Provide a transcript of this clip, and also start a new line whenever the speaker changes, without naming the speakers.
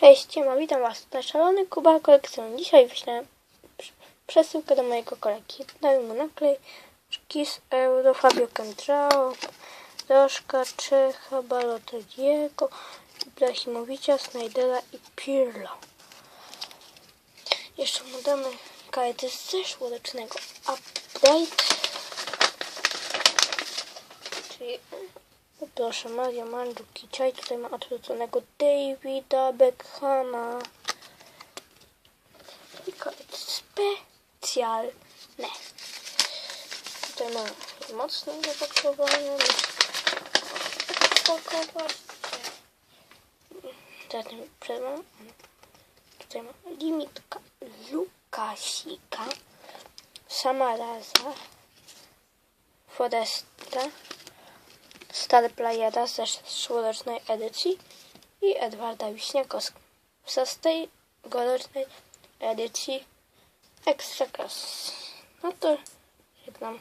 Cześć, siema, witam Was. To Szalony Kuba Kolekcjon. Dzisiaj prz- przesyłkę do mojego kolegi. Dałem mu naklejki z Euro, Fabio Kentrao, Doszka, Czecha, Balotelliego, Ibrahimowicza, Snydera i Pirlo. Jeszcze mu damy karty z zeszłorocznego update. Czyli Proszę, Maria Mandzukiczaj. Tutaj ma odwróconego Davida Beckhama. I karty specjalne. Tutaj mam mocno zapakowane. Pakować. Zatem przed mam. Tutaj mam limitka Lukasika. Samaraza. Foresta. Star Playera ze zeszłorocznej edycji i Edwarda Wiśniakowskiego z tegorocznej edycji Ekstraklas. No to żegnam.